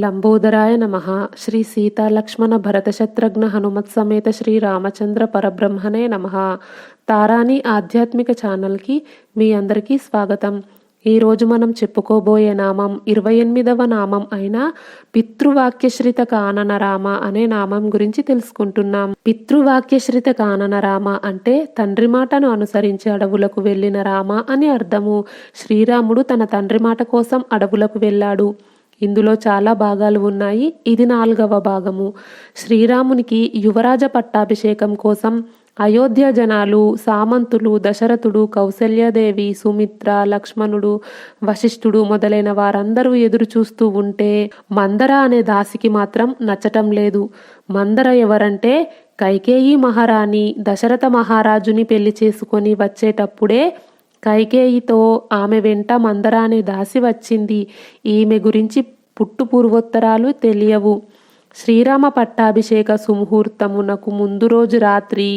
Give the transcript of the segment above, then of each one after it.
లంబోదరాయ నమ. శ్రీ సీతాలక్ష్మణ భరతశత్రుఘ్న హనుమత్ సమేత శ్రీ రామచంద్ర పరబ్రహ్మణే నమ. తారాని ఆధ్యాత్మిక ఛానల్కి మీ అందరికీ స్వాగతం. ఈరోజు మనం చెప్పుకోబోయే నామం ఇరవై ఎనిమిదవ నామం అయిన పితృవాక్యశ్రిత కానన రామ అనే నామం గురించి తెలుసుకుంటున్నాం. పితృవాక్యశ్రిత కానన రామ అంటే తండ్రి మాటను అనుసరించి అడవులకు వెళ్ళిన రామ అని అర్థము. శ్రీరాముడు తన తండ్రి మాట కోసం అడవులకు వెళ్ళాడు. ఇందులో చాలా భాగాలు ఉన్నాయి. ఇది నాలుగవ భాగము. శ్రీరామునికి యువరాజ పట్టాభిషేకం కోసం అయోధ్య జనాలు సామంతులు దశరథుడు కౌసల్యదేవి సుమిత్ర లక్ష్మణుడు వశిష్ఠుడు మొదలైన వారందరూ ఎదురు చూస్తూ ఉంటే మందర అనే దాసికి మాత్రం నచ్చటం లేదు. మందర ఎవరంటే కైకేయి మహారాణి దశరథ మహారాజుని పెళ్ళి చేసుకొని వచ్చేటప్పుడే కైకేయితో ఆమె వెంట మందర దాసి వచ్చింది. ఈమె గురించి పుట్టు పూర్వోత్తరాలు తెలియవు. శ్రీరామ పట్టాభిషేక సుముహూర్తమునకు ముందు రోజు రాత్రి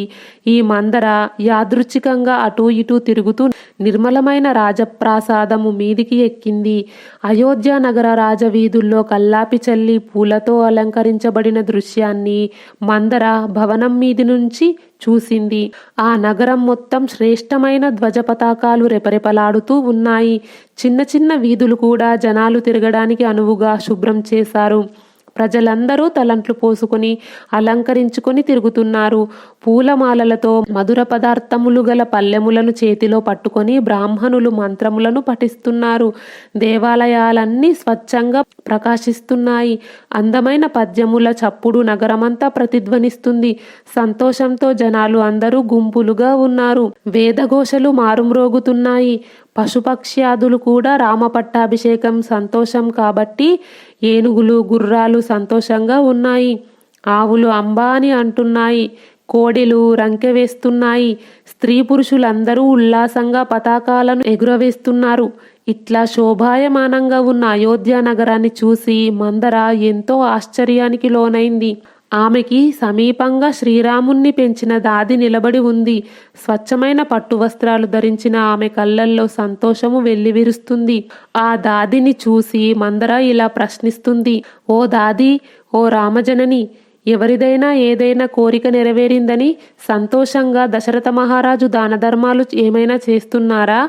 ఈ మందర యాదృచ్ఛికంగా అటూ ఇటూ తిరుగుతూ నిర్మలమైన రాజప్రాసాదము మీదికి ఎక్కింది. అయోధ్య నగర రాజవీధుల్లో కల్లాపి చల్లి పూలతో అలంకరించబడిన దృశ్యాన్ని మందర భవనం మీది నుంచి చూసింది. ఆ నగరం మొత్తం శ్రేష్టమైన ధ్వజ పతాకాలు రెపరెపలాడుతూ ఉన్నాయి. చిన్న చిన్న వీధులు కూడా జనాలు తిరగడానికి అనువుగా శుభ్రం చేశారు. ప్రజలందరూ తలంట్లు పోసుకొని అలంకరించుకొని తిరుగుతున్నారు. పూలమాలలతో మధుర పదార్థములు గల పల్లెములను చేతిలో పట్టుకొని బ్రాహ్మణులు మంత్రములను పఠిస్తున్నారు. దేవాలయాలన్నీ స్వచ్ఛంగా ప్రకాశిస్తున్నాయి. అందమైన పద్యముల చప్పుడు నగరమంతా ప్రతిధ్వనిస్తుంది. సంతోషంతో జనాలు అందరూ గుంపులుగా ఉన్నారు. వేదఘోషలు మారుమ్రోగుతున్నాయి. పశుపక్ష్యాదులు కూడా రామపట్టాభిషేకం సంతోషం కాబట్టి ఏనుగులు గుర్రాలు సంతోషంగా ఉన్నాయి. ఆవులు అంబా అని అంటున్నాయి. కోడెలు రంకె వేస్తున్నాయి. స్త్రీ పురుషులందరూ ఉల్లాసంగా పతాకాలను ఎగురవేస్తున్నారు. ఇట్లా శోభాయమానంగా ఉన్న అయోధ్య నగరాన్ని చూసి మందర ఎంతో ఆశ్చర్యానికి లోనైంది. ఆమెకి సమీపంగా శ్రీరాముణ్ణి పెంచిన దాది నిలబడి ఉంది. స్వచ్ఛమైన పట్టు వస్త్రాలు ధరించిన ఆమె కళ్ళల్లో సంతోషము వెల్లివిరుస్తుంది ఆ దాదిని చూసి మందర ఇలా ప్రశ్నిస్తుంది. ఓ దాది ఓ రామజనని ఎవరిదైనా ఏదైనా కోరిక నెరవేరిందని సంతోషంగా దశరథ మహారాజు దానధర్మాలు ఏమైనా చేస్తున్నారా?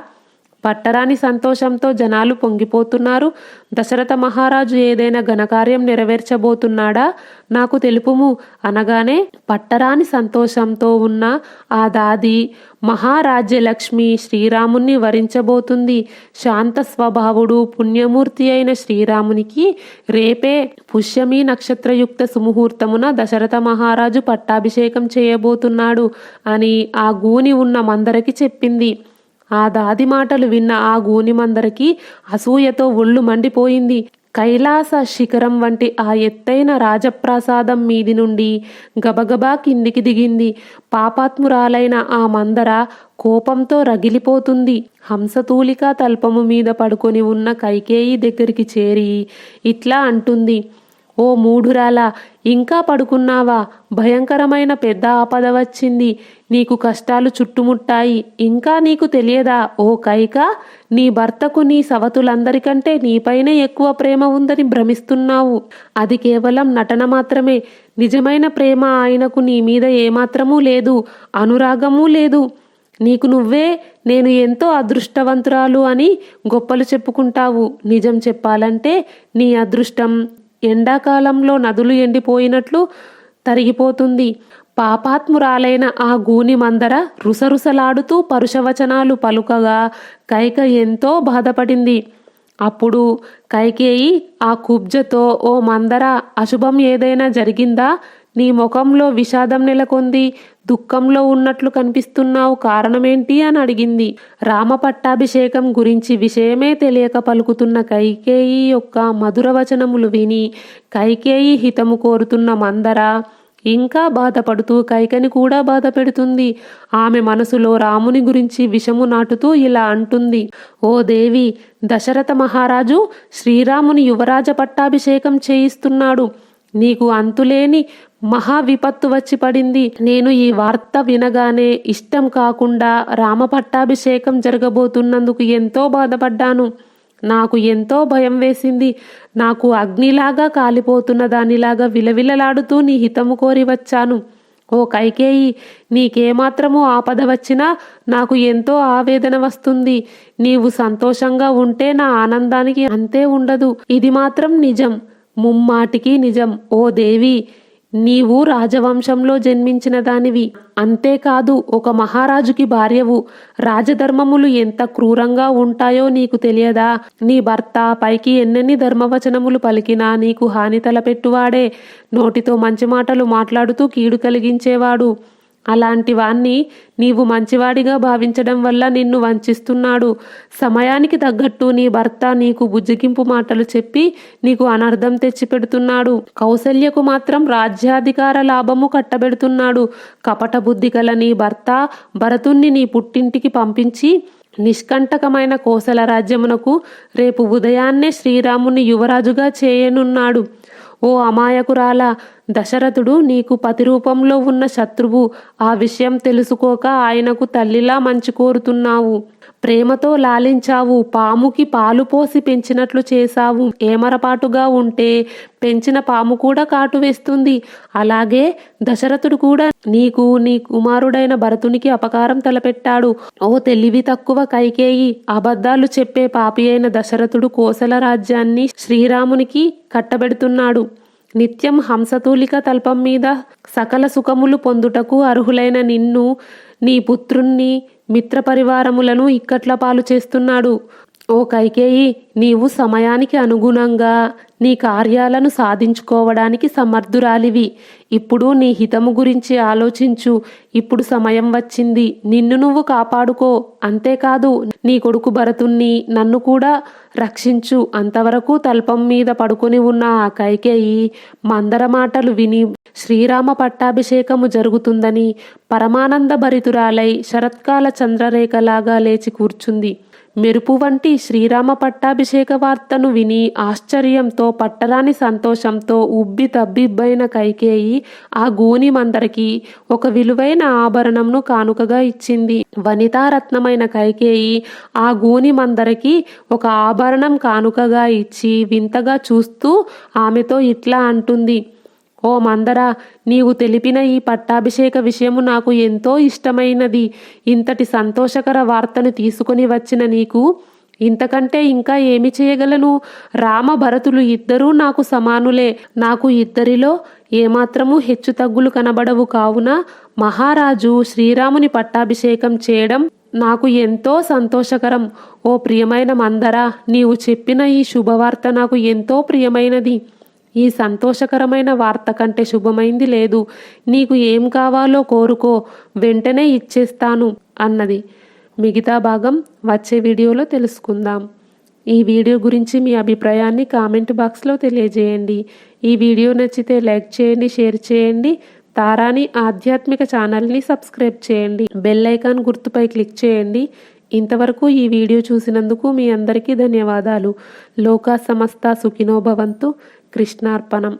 పట్టరాని సంతోషంతో జనాలు పొంగిపోతున్నారు. దశరథ మహారాజు ఏదైనా ఘనకార్యం నెరవేర్చబోతున్నాడా? నాకు తెలుపుము. అనగానే పట్టరాని సంతోషంతో ఉన్న ఆ దాది మహారాజ్యలక్ష్మి శ్రీరాముణ్ణి వరించబోతుంది. శాంత స్వభావుడు పుణ్యమూర్తి అయిన శ్రీరామునికి రేపే పుష్యమి నక్షత్రయుక్త సుముహూర్తమున దశరథ మహారాజు పట్టాభిషేకం చేయబోతున్నాడు అని ఆ గూని ఉన్న మందరికి చెప్పింది. ఆ దాది మాటలు విన్న ఆ గూనిమందరికి అసూయతో ఒళ్ళు మండిపోయింది. కైలాస శిఖరం వంటి ఆ ఎత్తైన రాజప్రాసాదం మీది నుండి గబగబా కిందికి దిగింది. పాపాత్మురాలైన ఆ మందర కోపంతో రగిలిపోతుంది. హంసతూలిక తల్పము మీద పడుకొని ఉన్న కైకేయి దగ్గరికి చేరి ఇట్లా అంటుంది ఓ మూఢురాలా ఇంకా పడుకున్నావా? భయంకరమైన పెద్ద ఆపద వచ్చింది. నీకు కష్టాలు చుట్టుముట్టాయి. ఇంకా నీకు తెలియదా? ఓ కైక నీ భర్తకు నీ సవతులందరికంటే నీపైనే ఎక్కువ ప్రేమ ఉందని భ్రమిస్తున్నావు. అది కేవలం నటన మాత్రమే. నిజమైన ప్రేమ ఆయనకు నీ మీద ఏమాత్రమూ లేదు. అనురాగమూ లేదు. నీకు నువ్వే నేను ఎంతో అదృష్టవంతురాలు అని గొప్పలు చెప్పుకుంటావు. నిజం చెప్పాలంటే నీ అదృష్టం ఎండాకాలంలో నదులు ఎండిపోయినట్లు తరిగిపోతుంది. పాపాత్మురాలైన ఆ గూని మందర రుసరుసలాడుతూ పరుషవచనాలు పలుకగా కైక ఎంతో బాధపడింది. అప్పుడు కైకేయి ఆ కుబ్జతో ఓ మందర అశుభం ఏదైనా జరిగిందా? నీ ముఖంలో విషాదం నెలకొంది దుఃఖంలో ఉన్నట్లు కనిపిస్తున్నావు కారణమేంటి అని అడిగింది. రామ పట్టాభిషేకం గురించి విషయమే తెలియక పలుకుతున్న కైకేయి యొక్క మధుర వచనములు విని కైకేయి హితము కోరుతున్న మందర ఇంకా బాధపడుతూ కైకని కూడా బాధ పెడుతుంది. ఆమె మనసులో రాముని గురించి విషము నాటుతూ ఇలా అంటుంది. ఓ దేవి దశరథ మహారాజు శ్రీరాముని యువరాజ పట్టాభిషేకం చేయిస్తున్నాడు. నీకు అంతులేని మహా విపత్తు వచ్చి పడింది. నేను ఈ వార్త వినగానే ఇష్టం కాకుండా రామ పట్టాభిషేకం జరగబోతున్నందుకు ఎంతో బాధపడ్డాను. నాకు ఎంతో భయం వేసింది. నాకు అగ్నిలాగా కాలిపోతున్న దానిలాగా విలవిలలాడుతూ నీ హితము కోరి వచ్చాను. ఓ కైకేయి నీకేమాత్రము ఆపద వచ్చినా నాకు ఎంతో ఆవేదన వస్తుంది. నీవు సంతోషంగా ఉంటే నా ఆనందానికి అంతే ఉండదు. ఇది మాత్రం నిజం. ముమ్మాటికి నిజం. ఓ దేవి నీవు రాజవంశంలో జన్మించిన దానివి. అంతేకాదు ఒక మహారాజుకి భార్యవు. రాజధర్మములు ఎంత క్రూరంగా ఉంటాయో నీకు తెలియదా? నీ భర్త పైకి ఎన్నెన్ని ధర్మవచనములు పలికినా నీకు హాని తలపెట్టువాడే. నోటితో మంచి మాటలు మాట్లాడుతూ కీడు కలిగించేవాడు. అలాంటి వాణ్ణి నీవు మంచివాడిగా భావించడం వల్ల నిన్ను వంచిస్తున్నాడు. సమయానికి తగ్గట్టు నీ భర్త నీకు బుజ్జగింపు మాటలు చెప్పి నీకు అనర్థం తెచ్చిపెడుతున్నాడు. కౌసల్యకు మాత్రం రాజ్యాధికార లాభము కట్టబెడుతున్నాడు. కపట బుద్ధి గల నీ భర్త భరతుణ్ణి నీ పుట్టింటికి పంపించి నిష్కంటకమైన కోసల రాజ్యమునకు రేపు ఉదయాన్నే శ్రీరాముని యువరాజుగా చేయనున్నాడు. ఓ అమాయకురాల దశరథుడు నీకు పతి రూపంలో ఉన్న శత్రువు. ఆ విషయం తెలుసుకోక ఆయనకు తల్లిలా మంచి కోరుతున్నావు. ప్రేమతో లాలించావు. పాముకి పాలు పోసి పెంచినట్లు చేశావు. ఏమరపాటుగా ఉంటే పెంచిన పాము కూడా కాటు వేస్తుంది. అలాగే దశరథుడు కూడా నీకు నీ కుమారుడైన భరతునికి అపకారం తలపెట్టాడు. ఓ తెలివి తక్కువ కైకేయి. అబద్ధాలు చెప్పే పాపి అయిన దశరథుడు కోసల రాజ్యాన్ని శ్రీరామునికి కట్టబెడుతున్నాడు. నిత్యం హంసతూలిక తల్పం మీద సకల సుఖములు పొందుటకు అర్హులైన నిన్ను నీ పుత్రుణ్ణి మిత్ర పరివారములను ఇక్కట్ల పాలు చేస్తున్నాడు. ఓ కైకేయి నీవు సమయానికి అనుగుణంగా నీ కార్యాలను సాధించుకోవడానికి సమర్థురాలివి. ఇప్పుడు నీ హితము గురించి ఆలోచించు. ఇప్పుడు సమయం వచ్చింది నిన్ను నువ్వు కాపాడుకో. అంతేకాదు నీ కొడుకు భరతుణ్ణి నన్ను కూడా రక్షించు. అంతవరకు తల్పం మీద పడుకొని ఉన్న ఆ కైకేయి మందర మాటలు విని శ్రీరామ పట్టాభిషేకము జరుగుతుందని పరమానంద భరితురాలై శరత్కాల చంద్రరేఖలాగా లేచి కూర్చుంది. మెరుపు వంటి శ్రీరామ పట్టాభిషేక వార్తను విని ఆశ్చర్యంతో పట్టరాని సంతోషంతో ఉబ్బి తబ్బిబ్బైన కైకేయి ఆ గూని మందరికి ఒక విలువైన ఆభరణంను కానుకగా ఇచ్చింది. వనితారత్నమైన కైకేయి ఆ గూని మందరికి ఒక ఆభరణం కానుకగా ఇచ్చి వింతగా చూస్తూ ఆమెతో ఇట్లా అంటుంది. ఓ మందర నీవు తెలిపిన ఈ పట్టాభిషేక విషయము నాకు ఎంతో ఇష్టమైనది. ఇంతటి సంతోషకర వార్తను తీసుకొని వచ్చిన నీకు ఇంతకంటే ఇంకా ఏమి చేయగలను? రామ భరతులు ఇద్దరూ నాకు సమానులే. నాకు ఇద్దరిలో ఏమాత్రము హెచ్చు తగ్గులు కనబడవు కావున మహారాజు శ్రీరాముని పట్టాభిషేకం చేయడం నాకు ఎంతో సంతోషకరం. ఓ ప్రియమైన మందరా నీవు చెప్పిన ఈ శుభవార్త నాకు ఎంతో ప్రియమైనది. ఈ సంతోషకరమైన వార్త కంటే శుభమైంది లేదు. నీకు ఏం కావాలో కోరుకో వెంటనే ఇచ్చేస్తాను అన్నది. మిగతా భాగం వచ్చే వీడియోలో తెలుసుకుందాం. ఈ వీడియో గురించి మీ అభిప్రాయాన్ని కామెంట్ బాక్స్లో తెలియజేయండి. ఈ వీడియో నచ్చితే లైక్ చేయండి షేర్ చేయండి. తారాని ఆధ్యాత్మిక ఛానల్ని సబ్స్క్రైబ్ చేయండి. బెల్ ఐకాన్ గుర్తుపై క్లిక్ చేయండి. ఇంతవరకు ఈ వీడియో చూసినందుకు మీ అందరికీ ధన్యవాదాలు. లోకా సమస్త సుఖినోభవంతు కృష్ణార్పణం.